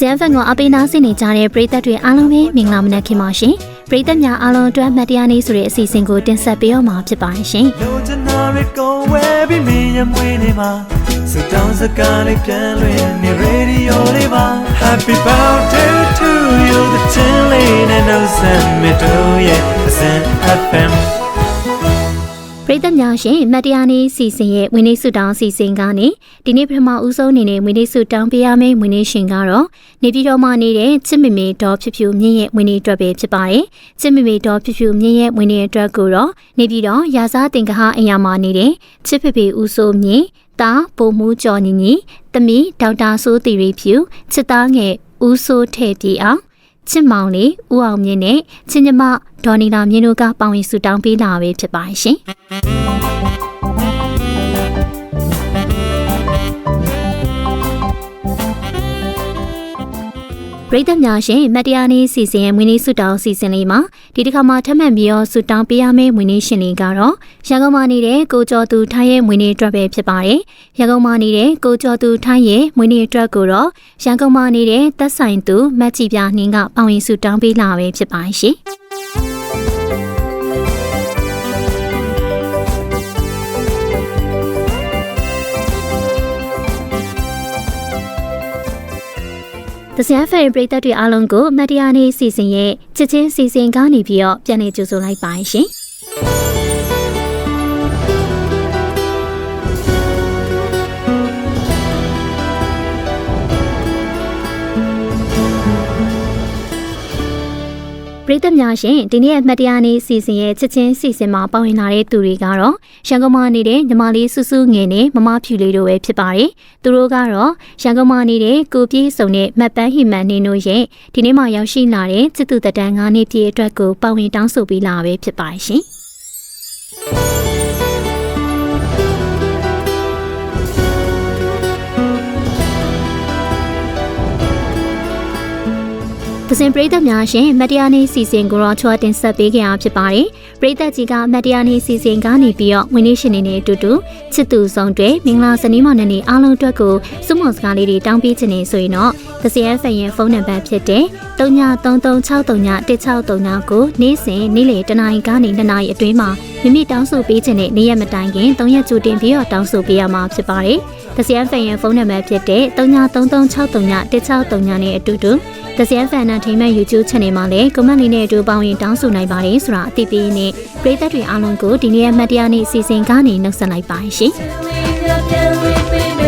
စံဖန်ကအပိနာစင်နေကြတဲ့ပရိသတ်တွေအားလုံးပဲမင်္ဂလာမနက်ခင်ပါရှင်ပရိသတ်များအားလုံးအတွက်မှတ်တရားနေ့ဆိုတဲ့အစီအစဉ်ကိုတင်ဆက်ပေးတော့မှာဖြစ်ပါတယ်ရှင်လိုချင်တာတွေကိုဝယ်ပြီးမင်းရမွေးနေမှာစတောင်းစကားလေးပြန်လွင်နေရေဒီယိုလေးပါ Happy birthday to you the chilling and no send me to yeah send FM ပရိသတ်များရှင်မှတ်တရားနေ့စီစဉ်ရဲ့ဝင်းနေစုတောင်းစီစဉ်ကနေဒီနေ့ပထမဦးဆုံးအနေနဲ့ဝင်းနေစုတောင်းပေးရမယ့်ဝင်းနေရှင်ကတော့နေပြည်တော်မှာနေတဲ့ချစ်မမေဒေါ်ဖြူဖြူမြင့်ရဲ့ဝင်းနေအတွက်ပဲဖြစ်ပါတယ်ချစ်မမေဒေါ်ဖြူဖြူမြင့်ရဲ့ဝင်းနေအတွက်ကိုတော့နေပြည်တော်ရာဇာတင်ကဟအင်ယာမှာနေတဲ့ချစ်ဖေဖေဦးစိုးမြင့်တာပုံမှုကျော်ညီညီတမီဒေါက်တာစိုးတီရီဖြူချစ်သားငယ်ဦးစိုးထဲ့ပြေအောင် ချစ်မောင်လေးဦးအောင်မြင့်နဲ့ချင်းညမဒေါ်နီလာမြင့်တို့ကပါဝင်ဆူတောင်းပေးလာပဲဖြစ်ပါရှင် ပရိသတ်များရှင်မတ်တရားနေ့စီစဉ်ရဲ့မွေးနေ့ဆုတောင်းစီစဉ်လေးမှာဒီတစ်ခါမှာထပ်မံပြီးတော့ဆုတောင်းပေးရမယ့်မွေးနေ့ရှင်လေးကတော့ရန်ကုန်မှာနေတဲ့ကိုကျော်သူထိုင်းရဲ့မွေးနေ့အတွက်ပဲဖြစ်ပါတယ်။ရန်ကုန်မှာနေတဲ့ကိုကျော်သူထိုင်းရဲ့မွေးနေ့အတွက်ကိုတော့ရန်ကုန်မှာနေတဲ့သက်ဆိုင်သူမတ်ကြည်ပြနှင်းကပါဝင်ဆုတောင်းပေးလာပဲဖြစ်ပါရှင်။ တစရဖန်ပရိသတ်တွေအားလုံးကိုမတ်တရားနေ့စီစဉ်ရဲ့ချစ်ချင်းစီစဉ်ကနေပြီးတော့ပြန်လည်ကြိုဆိုလိုက်ပါရှင်။ ပရိသတ်များရှင်ဒီနေ့ရဲ့မှတ်တရားနေ့စီစဉ်ရဲ့ချစ်ချင်းစီစဉ်မှာပါဝင်လာတဲ့သူတွေကတော့ရန်ကုန်မှာနေတဲ့ညီမလေးစုစုငယ်နဲ့မမဖြူလေးတို့ပဲဖြစ်ပါတယ်။သူတို့ကတော့ရန်ကုန်မှာနေတဲ့ကိုပြေးစုံနဲ့မတ်ပန်းဟီမန်နေတို့ရဲ့ဒီနေ့မှရောက်ရှိလာတဲ့ချစ်သူတတန်9နှစ်ပြည့်အတွက်ကိုပါဝင်တောင်းဆိုပေးလာပဲဖြစ်ပါတယ်ရှင်။ သစဉ်ပရိသတ်များရှင်မတ်တရားနေ့စီစဉ်ကိုတော့ချွာတင်ဆက်ပေးကြရဖြစ်ပါတယ်။ပရိသတ်ကြီးကမတ်တရားနေ့စီစဉ်ကနေပြီးတော့ဝင်နေရှင်နေနဲ့အတူတူချစ်သူဆောင်တွေမင်္ဂလာစနေမနေ့နေ့အားလုံးအတွက်ကိုစုမော်စကားလေးတွေတောင်းပေးခြင်းနေဆိုရင်တော့သစဉ်ရဖန်ရဲ့ဖုန်းနံပါတ်ဖြစ်တဲ့3933631639ကိုနေ့စဉ်နေ့လယ်တနာရီကနေ2နာရီအတွင်းမှာမိမိတောင်းဆိုပေးခြင်းနဲ့နေ့ရက်မတိုင်ခင်3ရက်ကြိုတင်ပြီးတော့တောင်းဆိုပေးရမှာဖြစ်ပါတယ်။သစဉ်ရဖန်ရဲ့ဖုန်းနံပါတ်ဖြစ်တဲ့3933631639နဲ့အတူတူ The Sian Fan Entertainment YouTube Channel မှာလည်း comment လေးနဲ့အတူပေါင်းရင်တောင်းဆိုနိုင်ပါတယ်ဆိုတာအသိပေးရင်းနဲ့ပရိသတ်တွေအားလုံးကိုဒီနေ့ရဲ့မှတ်တရားနေ့အစီအစဉ်ကနေနှုတ်ဆက်လိုက်ပါရှင်။